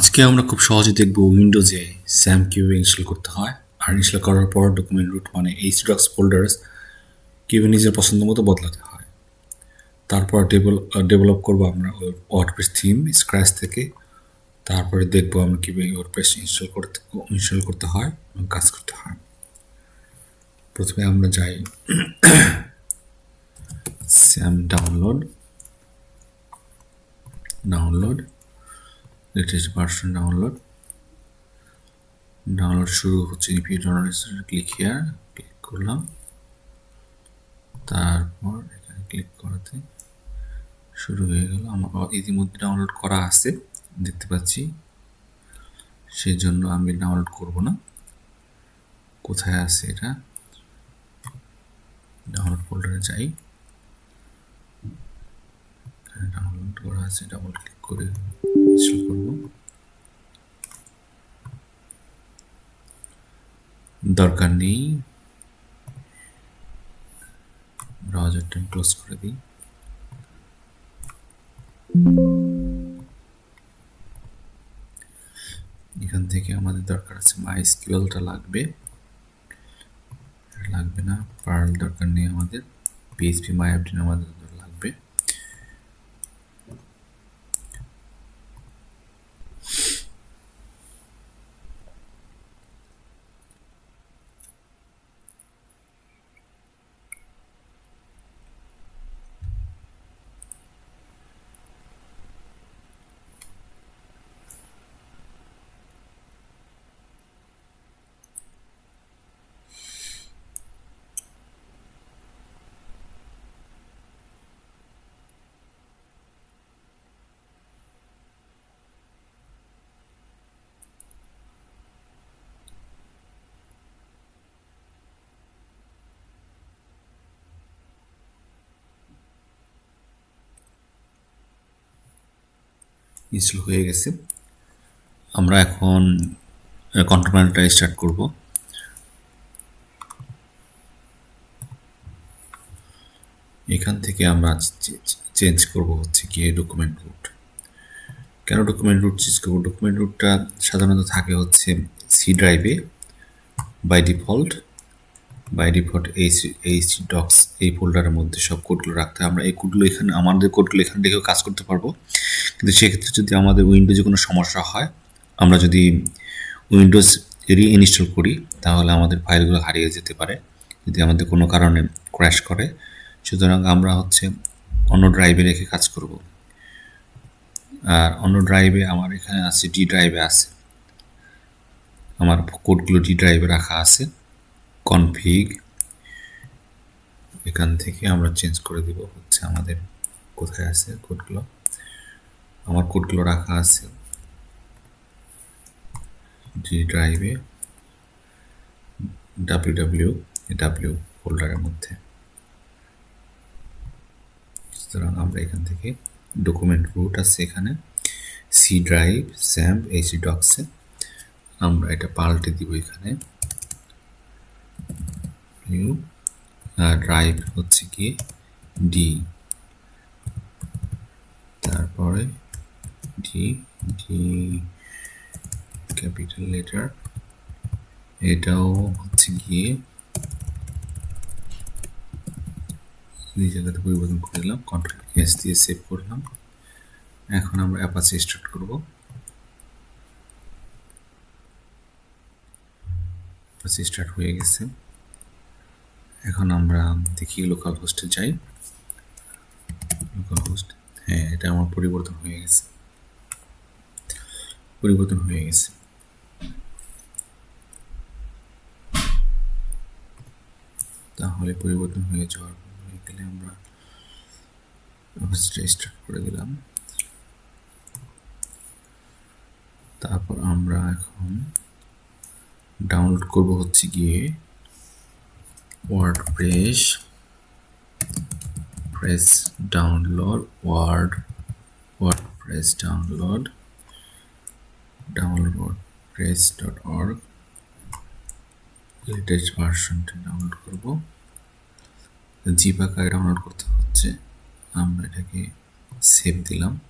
আজকে আমরা খুব সহজে দেখব উইন্ডোজে স্যাম কিউবে ইনস্টল করতে হয়। আর ইনস্টল করার পর ডকুমেন্ট রুট মানে এইচ ডক্স ফোল্ডার্স কিউবে নিজের পছন্দ মতো বদলাতে হয়। তারপর ডেভেলপ করব আমরা ওয়ার্ডপ্রেস থিম স্ক্র্যাচ থেকে। তারপরে দেখব আমরা কীভাবে ওয়ার্ডপ্রেস ইনস্টল করতে ইনস্টল করতে হয় এবং কাজ করতে হয়। প্রথমে আমরা যাই XAMPP download download latest version download download শুরু হচ্ছে ইপি ডাউনলোড ক্লিক হিয়ার ক্লিক করলাম। তারপর এখানে ক্লিক করাতে শুরু হয়ে গেল। আমার ইতিমধ্যে ডাউনলোড করা আছে, দেখতে পাচ্ছি। সেই জন্য আমি ডাউনলোড করব না। কোথায় আছে এটা? ডাউনলোড ফোল্ডারে যাই। ডাউনলোড করা আছে ডাবল ক্লিক করে। ইনস্টল করব। দরকার নেই। ব্রাউজারটা ক্লোজ করে দিই। এখান থেকে আমাদের দরকার আছে মাই স্কিলটা লাগবে লাগবে না পার্ল দরকার নেই আমাদের। পিএইচপি মাই আপডেট আমাদের লাগবে ইনস্টল হয়ে গেছে। আমরা এখন কন্ট্রোল প্যানেলটা স্টার্ট করব। এখান থেকে আমরা চেঞ্জ করব হচ্ছে গিয়ে ডকুমেন্ট রুট কেন ডকুমেন্ট রুট চেঞ্জ করব? ডকুমেন্ট রুটটা সাধারণত থাকে হচ্ছে সি ড্রাইভে by default by default H H docs এই ফোল্ডারের মধ্যে সব কোডগুলো রাখতে আমরা এই কোডগুলো এখানে, আমাদের কোডগুলো এখানে রেখেও কাজ করতে পারব। কিন্তু সেক্ষেত্রে যদি আমাদের উইন্ডোজে কোনো সমস্যা হয়, আমরা যদি উইন্ডোজ রিইনস্টল করি, তাহলে আমাদের ফাইলগুলো হারিয়ে যেতে পারে, যদি আমাদের কোনো কারণে ক্র্যাশ করে। সুতরাং আমরা হচ্ছে অন্য ড্রাইভে রেখে কাজ করব। আর অন্য ড্রাইভে আমার এখানে আছে ডি ড্রাইভে আছে। আমার কোডগুলো ডি ড্রাইভে রাখা আছে। কনফিগ এখান থেকে আমরা চেঞ্জ করে দিব হচ্ছে আমাদের কোথায় আছে কোডগুলো। আমার কোডগুলো রাখা আছে। জি ড্রাইভে ডাব্লিউ ডাব্লিউ ডাব্লিউ ফোল্ডারের মধ্যে। সুতরাং আমরা এখান থেকে ডকুমেন্ট রুট আছে এখানে। সি ড্রাইভ স্যাম এইচ ডক্সে আমরা এটা পাল্টে দিব এখানে। ড্রাইভ হচ্ছে কি? ডি তারপরে ডি ডি ক্যাপিটাল লেটার এটাও হচ্ছে গিয়ে এই জায়গাতে পরিবর্তন করে দিলাম কন্ট্রোল এস দিয়ে সেভ করলাম। এখন আমরা অ্যাপাচি স্টার্ট করব। অ্যাপাচি স্টার্ট হয়ে গেছে। এখন আমরা দেখি লোকাল হোস্টে যাই। লোকাল হোস্ট হ্যাঁ এটা আমার পরিবর্তন হয়ে গেছে। পরিবর্তন হয়ে গেছে। তাহলে পরিবর্তন হয়ে যাওয়ার গেলে আমরা স্টার্ট করে দিলাম। তারপর আমরা এখন ডাউনলোড করব হচ্ছে গিয়ে WordPress press press download word word press download download dot org latest ভার্সনটা ডাউনলোড করব। জিপ আকারে ডাউনলোড করতে হচ্ছে। আমরা এটাকে সেভ দিলাম।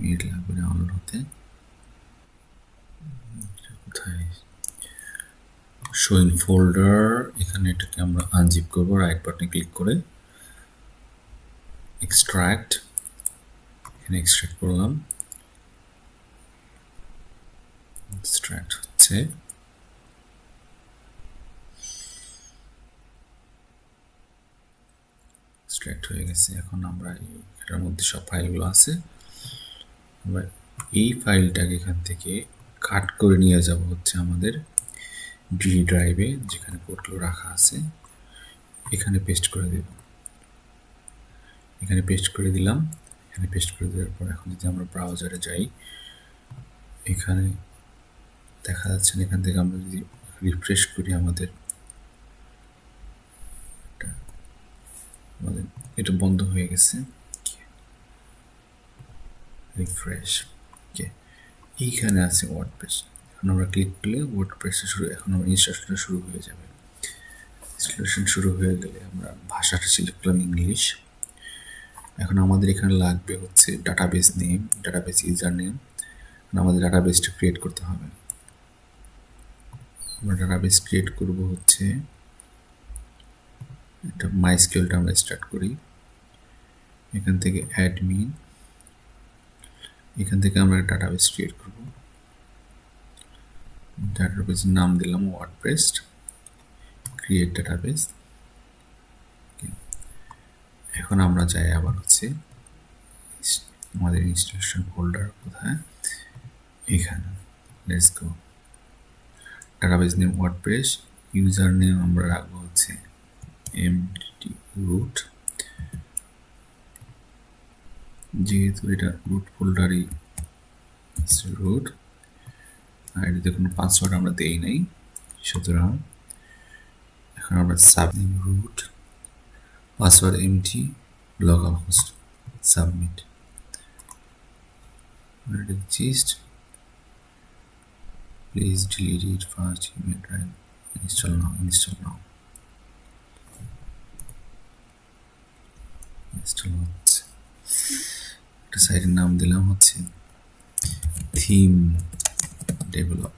মিনিট লাগবে ডাউনলোড হতে। কোথায়? শো ইন ফোল্ডার এখানে এটাকে আমরা আনজিপ করব। রাইট বাটনে ক্লিক করে। এক্সট্রাক্ট এখানে এক্সট্রাক্ট করলাম। এক্সট্রাক্ট হচ্ছে। এক্সট্রাক্ট হয়ে গেছে। এখন আমরা এটার মধ্যে সব ফাইলগুলো আছে। আমরা এই ফাইলটাকে এখান থেকে কাট করে নিয়ে যাব হচ্ছে আমাদের ডি ড্রাইভে যেখানে কোডগুলো রাখা আছে। এখানে পেস্ট করে দেব। এখানে পেস্ট করে দিলাম। এখানে পেস্ট করে দেওয়ার পর এখন যদি আমরা ব্রাউজারে যাই, এখানে দেখা যাচ্ছে এখান থেকে আমরা যদি রিফ্রেশ করি আমাদের এটা- বন্ধ হয়ে গেছে। রিফ্রেশ ওকে এইখানে আছে ওয়ার্ডপ্রেস এখন আমরা ক্লিক করলে ওয়ার্ডপ্রেসে শুরু, এখন আমার ইনস্টলেশনটা শুরু হয়ে যাবে। ইনস্টলেশন শুরু হয়ে গেলে আমরা ভাষাটা সিলেক্ট করলাম ইংলিশ এখন আমাদের এখানে লাগবে হচ্ছে database name database user name আমাদের ডাটাবেসটা ক্রিয়েট করতে হবে। আমরা ডাটাবেস ক্রিয়েট করব হচ্ছে এটা মাইস্কিউলটা আমরা স্টার্ট করি। এখান থেকে অ্যাডমিন এখান থেকে আমরা ডাটাবেস ক্রিয়েট করব। ডাটাবেসের নাম দিলাম ওয়ার্ডপ্রেস ক্রিয়েট ডাটাবেস এখন আমরা যাই আবার হচ্ছে আমাদের ইনস্টলেশন ফোল্ডার কোথায়? এখানে। Let's go database name WordPress user name আমরা রাখব হচ্ছে এমটি রুট যেহেতু এটা রুট ফোল্ডারই রুট আর এটাতে কোনো পাসওয়ার্ড আমরা দেই নাই, সুতরাং এখন আমরা সাবনেম root password empty localhost submit gist please delete it fast you may try install now install now install হচ্ছে একটা সাইটের নাম দিলাম হচ্ছে theme develop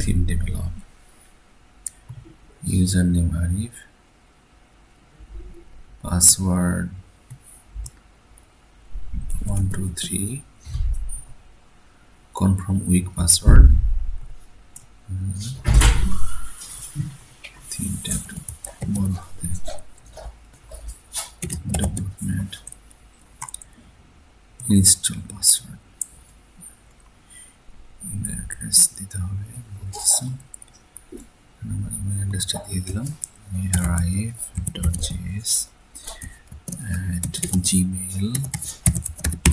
theme develop user name Arif password one two three confirm weak password. তিনটা একটু হাতে development install password address দিতে হবে, বলতেছে। আমার ইমেল অ্যাড্রেসটা দিয়ে দিলাম। I F dot G S at Gmail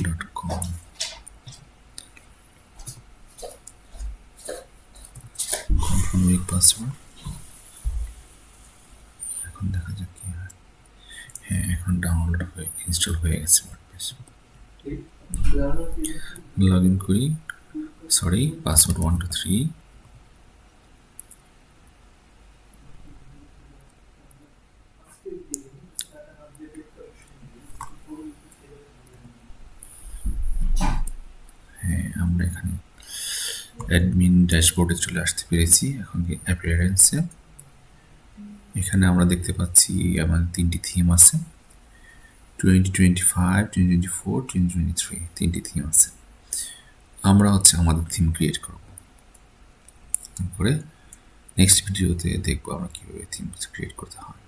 dot com weak password এখন দেখা যাক কি হয়। হ্যাঁ এখন ডাউনলোড হয়ে ইনস্টল হয়ে গেছে ওয়ার্ডপ্রেস লগ ইন করি। Sorry password one two three হ্যাঁ আমরা এখানে অ্যাডমিন ড্যাশবোর্ডে চলে আসতে পেরেছি, এখন অ্যাপিয়ারেন্সে এখানে আমরা দেখতে পাচ্ছি আমার তিনটি থিম আছে। Twenty twenty five twenty twenty four twenty twenty three তিনটি থিম আছে। আমরা হচ্ছে আমাদের থিম ক্রিয়েট করব। করে নেক্সট ভিডিওতে দেখব আমরা কীভাবে থিম ক্রিয়েট করতে হয়।